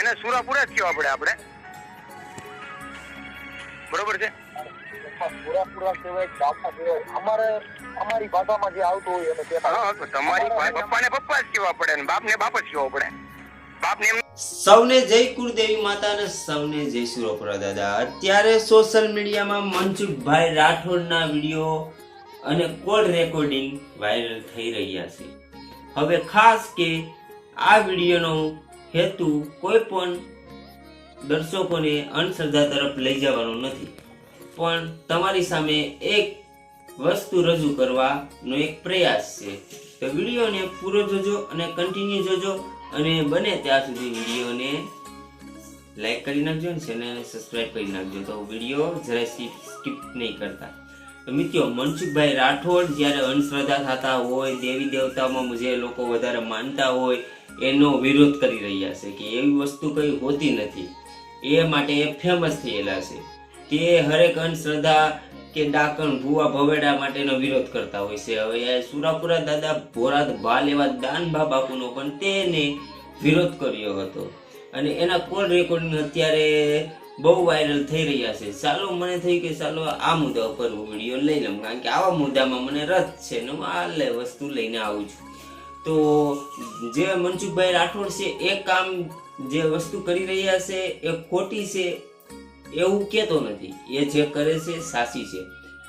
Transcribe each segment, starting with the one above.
એને સુરાપુરા જ કહેવા પડે આપણે. બરોબર છે? પૂરા પૂરા કહેવાય બાપા કહેવાય. અમારે અમારી ભાષામાં જે આવતું હોય એને કહેતા તમારી પપ્પાને પપ્પા જ કહેવા પડે ને. બાપને બાપ જ કહેવા પડે. સૌને જય કુળદેવી માતા અને સૌને જય સુરોપરા દાદા. અત્યારે સોશિયલ મીડિયામાં મનસુખભાઈ રાઠોડના વીડિયો અને કોલ રેકોર્ડિંગ વાયરલ થઈ રહ્યા છે. હવે ખાસ કે આ વિડીયોનો હેતુ કોઈ પણ દર્શકોને અંધશ્રદ્ધા તરફ લઈ જવાનો નથી. પણ તમારી સામે એક વસ્તુ રજૂ કરવાનો એક પ્રયાસ છે તો વિડીયોને પૂરો જોજો અને કન્ટિન્યુ જોજો અને બને ત્યાં સુધી વિડીયોને લાઈક કરી નાખજો અને ચેનલને સબસ્ક્રાઈબ કરી નાખજો. તો વીડિયો જરાય સ્કીપ નહીં કરતા. મિત્રો, મનસુખભાઈ રાઠોડ જ્યારે અંધશ્રદ્ધા થતા હોય, દેવી દેવતામાં જે લોકો વધારે માનતા હોય એનો વિરોધ કરી રહ્યા છે કે એવી વસ્તુ કઈ હોતી નથી. એ માટે એ ફેમસ થયેલા છે. તે હરેક અંધશ્રદ્ધા કે ડાકણ ભુવા ભવેડા માટેનો વિરોધ કરતા હોય છે. હવે સુરાપુરા દાદા ભોરાત ભાલ એવા દાનભા બાપુનો પણ તેને વિરોધ કર્યો હતો. અને એના કોલ રેકોર્ડિંગ અત્યારે બહુ વાયરલ થઈ રહ્યા છે. ચાલો, મને થયું કે ચાલો આ મુદ્દા ઉપર હું વીડિયો લઈ લઉં. કારણ કે આવા મુદ્દામાં મને રસ છે ને હું આ વસ્તુ લઈને આવું છું. તો જે મનસુખભાઈ રાઠોડ છે, એ કામ જે વસ્તુ કરી રહ્યા છે, એ ખોટી છે, એવું કહેતો નથી. એ જે કરે છે, સાચી છે.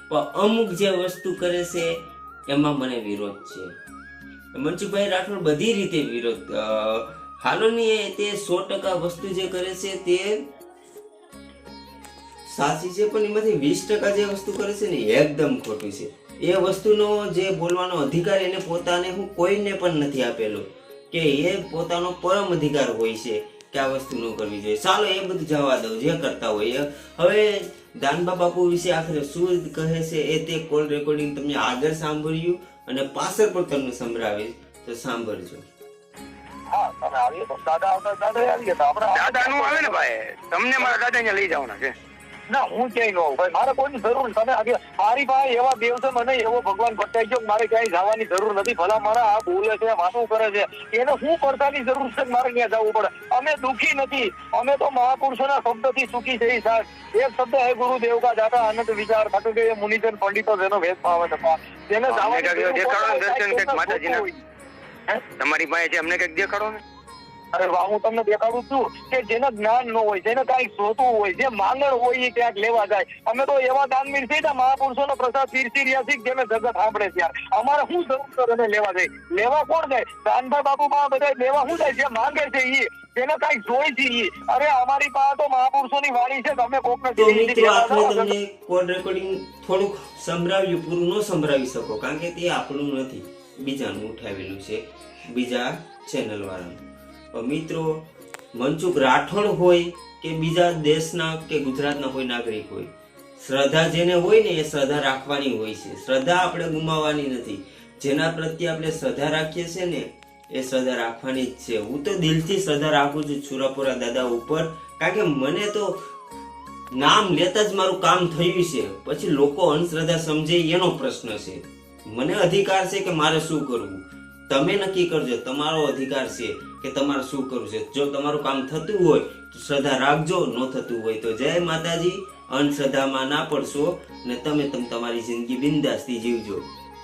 પણ અમુક જે વસ્તુ કરે છે, એમાં મને વિરોધ છે. મનસુખભાઈ રાઠોડ બધી રીતે વિરોધ હાલોની તે સો ટકા વસ્તુ જે કરે છે, તે સાચી છે, પણ એમાંથી વીસ ટકા જે વસ્તુ કરે છે ને એકદમ ખોટી છે. એ વસ્તુનો જે બોલવાનો અધિકાર એને પોતાને હું કોઈને પણ નથી આપેલો. કે એ પોતાનો પરમ અધિકાર હોય છે કે આ વસ્તુ ન કરવી જોઈએ. ચાલો એ બધું જવા દો જે કરતા હોય. હવે દાનબા બાપુ વિશે આખરે શું કહે છે એ તે કોલ રેકોર્ડિંગ તમને આગળ સાંભળ્યું અને પાછળ પણ તમને સંભળાવીશ. તો સાંભળજો. હા તમે આવીએ તો. દાદા આવતા દાદા આવીએ તો. આપણે દાદા નું આવે ને ભાઈ. તમને મારા દાદા અહીંયા લઈ જવાના છે. ના હું ક્યાંય નો ભાઈ મારે કોઈની જરૂર નથી. તમે આજે મારી પાસે એવા દેવ છે મને એવો ભગવાન ભટકાઈ ગયો મારે ક્યાંય જવાની જરૂર નથી. ભલા મારા આ બોલે છે વાતો કરે છે. એને શું કરતાની જરૂર છે મારે ત્યાં જવું પડે? અમે દુઃખી નથી. અમે તો મહાપુરુષોના શબ્દથી સુખી છે સાહેબ. એક શબ્દ હે ગુરુદેવ કા જાતા આનંદ વિચાર. ખાતું કે મુનિજન પંડિતો જેનો ભેદ પાવે છે. પા. જવાની દર્શન માતાજીના. તમારી પાસે છે અમને કંઈક દેખાડો ને? અરે વાહ હું તમને દેખાડું છું કે જેને જ્ઞાન ન હોય જેને કંઈક જોતું હોય જે માંગણ હોય એ ક્યાંક લેવા જાય. અમે તો એવા દાનવીર છીએ કે મહાપુરુષોનો પ્રસાદ પીરસી રહ્યા છીએ જેને જગત સાંભળે છે અમારે શું જરૂર છે એને લેવા જાય? લેવા કોણ જાય? દાનભાઈ બાપુ માં બધા લેવા શું જાય? જે માંગે છે એ જેને કંઈક જોઈ છે એ અરે અમારી પાસે તો મહાપુરુષોની વાણી છે તમે કોક. તમને કોડ રેકોર્ડિંગ થોડુંક સંભળાવ્યું પૂરું ન સંભળાવી શકો કારણ કે તે આપણું નથી. બીજાનું ઉઠાવેલું છે. બીજા ચેનલ વાળાનું. મિત્રો, મનસુખ રાઠોડ હોય કે બીજા દેશના કે ગુજરાતના કોઈ નાગરિક હોય, શ્રદ્ધા જેને હોય ને એ શ્રદ્ધા રાખવાની હોય છે. શ્રદ્ધા આપણે ગુમાવવાની નથી. જેના પ્રત્યે આપણે શ્રદ્ધા રાખીએ છીએ ને, એ શ્રદ્ધા રાખવાની જ છે. હું તો દિલથી શ્રદ્ધા રાખું છું છુરાપુરા દાદા ઉપર, કારણ કે મને તો નામ લેતા જ મારું કામ થયું છે. પછી લોકો અંધશ્રદ્ધા સમજે એનો પ્રશ્ન છે. મને અધિકાર છે કે મારે શું કરવું? તમે નક્કી કરજો, તમારો અધિકાર છે કે તમારે શું કરવું છે. જો તમારું કામ થતું હોય, તો શ્રદ્ધા રાખજો, ન થતું હોય તો જય માતાજી. અંધશ્રદ્ધામાં ના પડશો ને તમે તમ તમારી જિંદગી બિંદાસથી જીવજો.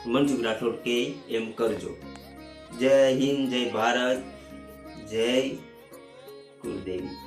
મનસુખ રાઠોડ કે એમ કરજો. જય હિન્દ, જય ભારત, જય કુલદેવી